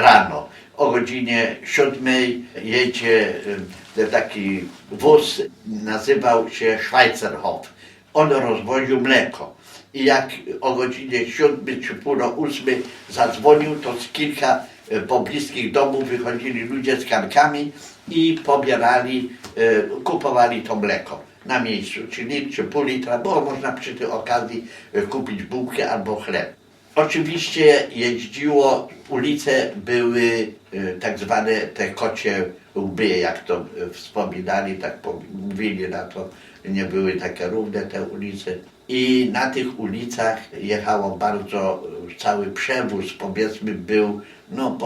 rano. O godzinie 7 jedzie y, taki wóz, nazywał się Schweizerhof. On rozwoził mleko. I jak o godzinie 7 czy pół do 8 zadzwonił, to z kilka y, pobliskich domów wychodzili ludzie z karkami i pobierali, y, kupowali to mleko na miejscu, czy litr, czy pół litra, było można przy tej okazji kupić bułkę albo chleb. Oczywiście jeździło, ulice były y, tak zwane te kocie łby, jak to y, wspominali, tak mówili na to, nie były takie równe te ulice. I na tych ulicach jechało bardzo, y, cały przewóz powiedzmy był, no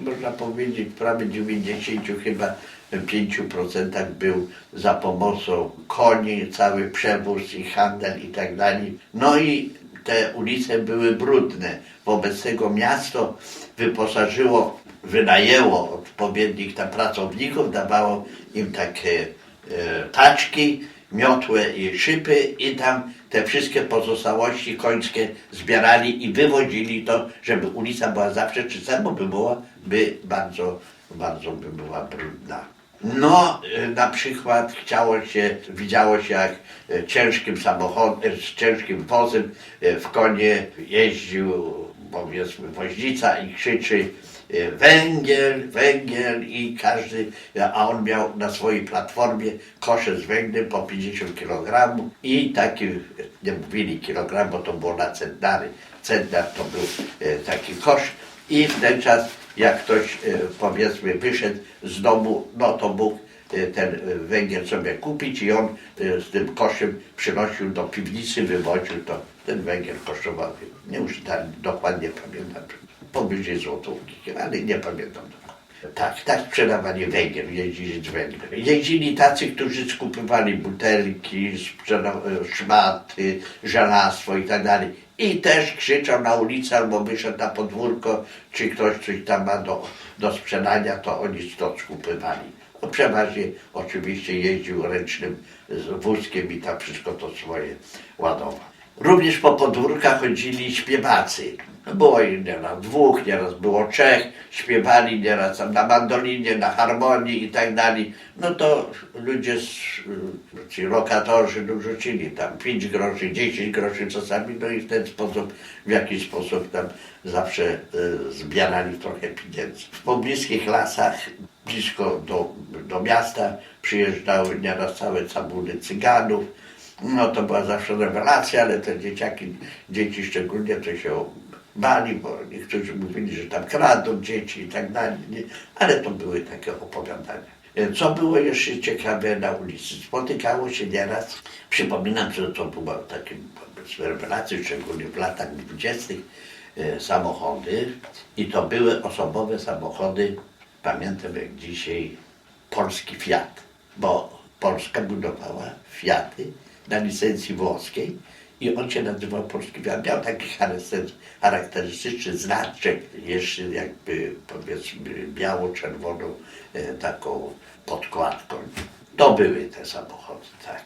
można powiedzieć prawie 90 chyba 5% był za pomocą koni, cały przewóz i handel i tak dalej. No i te ulice były brudne. Wobec tego miasto wyposażyło, wynajęło odpowiednich tam pracowników, dawało im takie e, taczki, miotłe i szyby i tam te wszystkie pozostałości końskie zbierali i wywodzili to, żeby ulica była zawsze czysta, bo by była by bardzo, bardzo by była brudna. No, e, na przykład chciało się, widziało się jak e, ciężkim samochodem, z ciężkim wozem w konie jeździł powiedzmy woźnica i krzyczy węgiel, węgiel i każdy, a on miał na swojej platformie kosze z węglem po 50 kg i taki, nie mówili kilogram, bo to było na centnary, centnar to był taki kosz i w ten czas jak ktoś e, powiedzmy wyszedł z domu, no to mógł e, ten e, węgiel sobie kupić i on z tym koszem przynosił do piwnicy, wywoził to. Ten węgiel kosztował, nie już tak dokładnie pamiętam, powyżej złotówki, ale nie pamiętam. Tak, tak sprzedawali węgiel, jeździli z węglem. Jeździli tacy, którzy skupywali butelki, szmaty, żelastwo i tak dalej. I też krzyczał na ulicę albo wyszedł na podwórko, czy ktoś coś tam ma do, do sprzedania, to oni to skupywali. No, przeważnie oczywiście jeździł ręcznym wózkiem i tam wszystko to swoje ładował. Również po podwórkach chodzili śpiewacy. No, Było ich nieraz dwóch, nieraz było trzech, śpiewali nieraz tam na mandolinie, na harmonii i tak dalej. No to ludzie, y, ci lokatorzy no, rzucili tam 5 groszy, 10 groszy czasami, no i w ten sposób, w jakiś sposób tam zawsze y, zbierali trochę pieniędzy. W pobliskich lasach, blisko do, do miasta, przyjeżdżały nieraz całe cabuny cyganów, no to była zawsze rewelacja, ale te dzieciaki, dzieci szczególnie to się bali, bo niektórzy mówili, że tam kradą dzieci i tak dalej, ale to były takie opowiadania. E, Co było jeszcze ciekawe na ulicy? Spotykało się nieraz, przypominam, że to było takie powiedzmy, rewelacje, szczególnie w latach dwudziestych, e, samochody. I to były osobowe samochody, pamiętam jak dzisiaj, polski Fiat, bo Polska budowała Fiaty na licencji włoskiej i on się nazywał Polski Fiat. Miał taki charakter- charakterystyczny znaczek, jeszcze jakby powiedzmy biało-czerwoną e, taką podkładką. To były te samochody, tak.